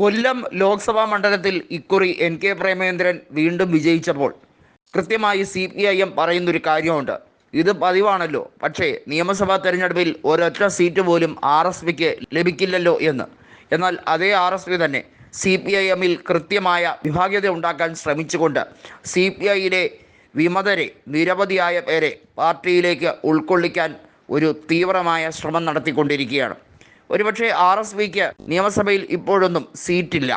കൊല്ലം ലോക്സഭാ മണ്ഡലത്തിൽ ഇക്കുറി N K Premendran വീണ്ടും വിജയിച്ചപ്പോൾ കൃത്യമായി സി പി ഐ എം പറയുന്നൊരു കാര്യമുണ്ട്. ഇത് പതിവാണല്ലോ. പക്ഷേ നിയമസഭാ തെരഞ്ഞെടുപ്പിൽ ഒരൊറ്റ സീറ്റ് പോലും ആർ എസ് പിക്ക് ലഭിക്കില്ലല്ലോ എന്ന്. എന്നാൽ അതേ ആർ എസ് പി തന്നെ സി പി ഐ എമ്മിൽ കൃത്യമായ വിഭാഗ്യത ഉണ്ടാക്കാൻ ശ്രമിച്ചുകൊണ്ട് സി പി ഐയിലെ വിമതരെ നിരവധിയായ പേരെ പാർട്ടിയിലേക്ക് ഉൾക്കൊള്ളിക്കാൻ ഒരു തീവ്രമായ ശ്രമം നടത്തിക്കൊണ്ടിരിക്കുകയാണ്. ഒരുപക്ഷെ ആർ എസ് പിക്ക് നിയമസഭയിൽ ഇപ്പോഴൊന്നും സീറ്റില്ല.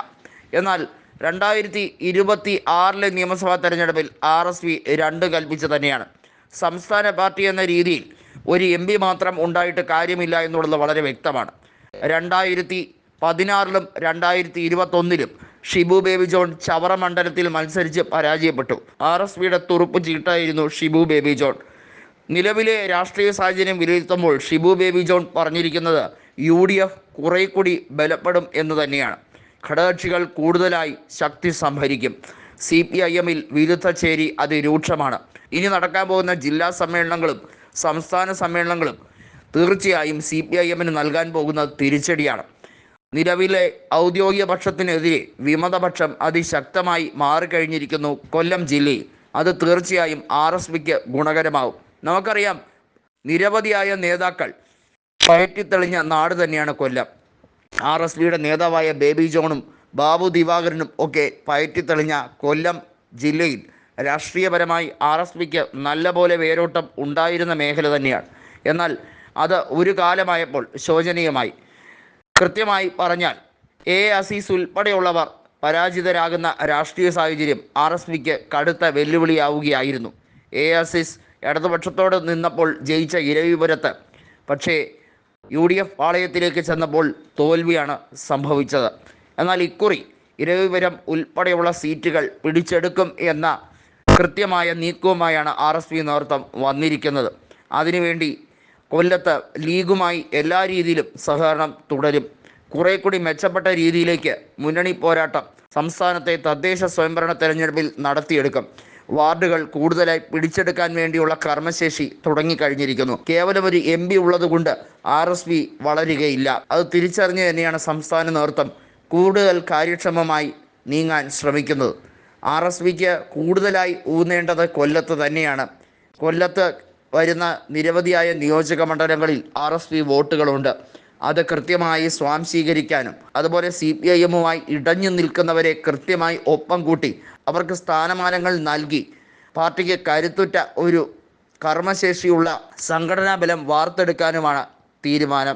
എന്നാൽ രണ്ടായിരത്തി ഇരുപത്തി ആറിലെ നിയമസഭാ തെരഞ്ഞെടുപ്പിൽ ആർ എസ് പി രണ്ട് കൽപ്പിച്ച് തന്നെയാണ്. സംസ്ഥാന പാർട്ടി എന്ന രീതിയിൽ ഒരു എം പി മാത്രം ഉണ്ടായിട്ട് കാര്യമില്ല എന്നുള്ളത് വളരെ വ്യക്തമാണ്. രണ്ടായിരത്തി പതിനാറിലും രണ്ടായിരത്തി ഇരുപത്തൊന്നിലും ഷിബു ബേബി ജോൺ ചവറ മണ്ഡലത്തിൽ മത്സരിച്ച് പരാജയപ്പെട്ടു. ആർ എസ് പിയുടെ തുറുപ്പ് ചീട്ടായിരുന്നു ഷിബു ബേബി ജോൺ. നിലവിലെ രാഷ്ട്രീയ സാഹചര്യം വിലയിരുത്തുമ്പോൾ ഷിബു ബേബി ജോൺ പറഞ്ഞിരിക്കുന്നത് യു ഡി എഫ് കുറെ കൂടി ബലപ്പെടും എന്ന് തന്നെയാണ്. ഘടകകക്ഷികൾ കൂടുതലായി ശക്തി സംഭരിക്കും. സി പി ഐ എമ്മിൽ വിരുദ്ധ ചേരി അതിരൂക്ഷമാണ്. ഇനി നടക്കാൻ പോകുന്ന ജില്ലാ സമ്മേളനങ്ങളും സംസ്ഥാന സമ്മേളനങ്ങളും തീർച്ചയായും സി പി ഐ എമ്മിന് നൽകാൻ പോകുന്ന തിരിച്ചടിയാണ്. നിലവിലെ ഔദ്യോഗിക പക്ഷത്തിനെതിരെ വിമതപക്ഷം അതിശക്തമായി മാറിക്കഴിഞ്ഞിരിക്കുന്നു കൊല്ലം ജില്ലയിൽ. അത് തീർച്ചയായും ആർ എസ് പിക്ക് ഗുണകരമാവും. നമുക്കറിയാം നിരവധിയായ നേതാക്കൾ പയറ്റിത്തെളിഞ്ഞ നാട് തന്നെയാണ് കൊല്ലം. ആർ എസ് പിയുടെ നേതാവായ ബേബി ജോണും ബാബു ദിവാകരനും ഒക്കെ പയറ്റിത്തെളിഞ്ഞ കൊല്ലം ജില്ലയിൽ രാഷ്ട്രീയപരമായി ആർ എസ് പിക്ക് നല്ലപോലെ വേരോട്ടം ഉണ്ടായിരുന്ന മേഖല തന്നെയാണ്. എന്നാൽ അത് ഒരു കാലമായപ്പോൾ ശോചനീയമായി. കൃത്യമായി പറഞ്ഞാൽ എ അസീസ് ഉൾപ്പെടെയുള്ളവർ പരാജിതരാകുന്ന രാഷ്ട്രീയ സാഹചര്യം ആർ എസ് പിക്ക് കടുത്ത വെല്ലുവിളിയാവുകയായിരുന്നു. എ അസീസ് ഇടതുപക്ഷത്തോട് നിന്നപ്പോൾ ജയിച്ച ഇരവിപുരത്ത്. പക്ഷേ യു ഡി എഫ് പാളയത്തിലേക്ക് ചെന്നപ്പോൾ തോൽവിയാണ് സംഭവിച്ചത്. എന്നാൽ ഇക്കുറി ഇരവിപുരം ഉൾപ്പെടെയുള്ള സീറ്റുകൾ പിടിച്ചെടുക്കും എന്ന കൃത്യമായ നീക്കവുമായാണ് ആർ എസ് പി നേതൃത്വം വന്നിരിക്കുന്നത്. അതിനുവേണ്ടി കൊല്ലത്ത് ലീഗുമായി എല്ലാ രീതിയിലും സഹകരണം തുടരും. കുറെ കൂടി മെച്ചപ്പെട്ട രീതിയിലേക്ക് മുന്നണി പോരാട്ടം സംസ്ഥാനത്തെ തദ്ദേശ സ്വയംഭരണ തെരഞ്ഞെടുപ്പിൽ നടത്തിയെടുക്കും. വാർഡുകൾ കൂടുതലായി പിടിച്ചെടുക്കാൻ വേണ്ടിയുള്ള കർമ്മശേഷി തുടങ്ങിക്കഴിഞ്ഞിരിക്കുന്നു. കേവലം ഒരു എം പി ഉള്ളതുകൊണ്ട് ആർ എസ് പി വളരുകയില്ല. അത് തിരിച്ചറിഞ്ഞ് തന്നെയാണ് സംസ്ഥാന നേതൃത്വം കൂടുതൽ കാര്യക്ഷമമായി നീങ്ങാൻ ശ്രമിക്കുന്നത്. ആർ എസ് പിക്ക് കൂടുതലായി ഊന്നേണ്ടത് കൊല്ലത്ത് തന്നെയാണ്. കൊല്ലത്ത് വരുന്ന നിരവധിയായ നിയോജക മണ്ഡലങ്ങളിൽ ആർ എസ് പി വോട്ടുകളുണ്ട്. അത് കൃത്യമായി സ്വാംശീകരിക്കാനും അതുപോലെ സി പി ഐ എമ്മുമായി ഇടഞ്ഞു നിൽക്കുന്നവരെ കൃത്യമായി ഒപ്പം കൂട്ടി അവർക്ക് സ്ഥാനമാനങ്ങൾ നൽകി. പാർട്ടിക്ക് കരുത്തുറ്റ ഒരു കർമ്മശേഷിയുള്ള സംഘടനാ ബലം വാർത്തെടുക്കാനുമാണ് തീരുമാനം.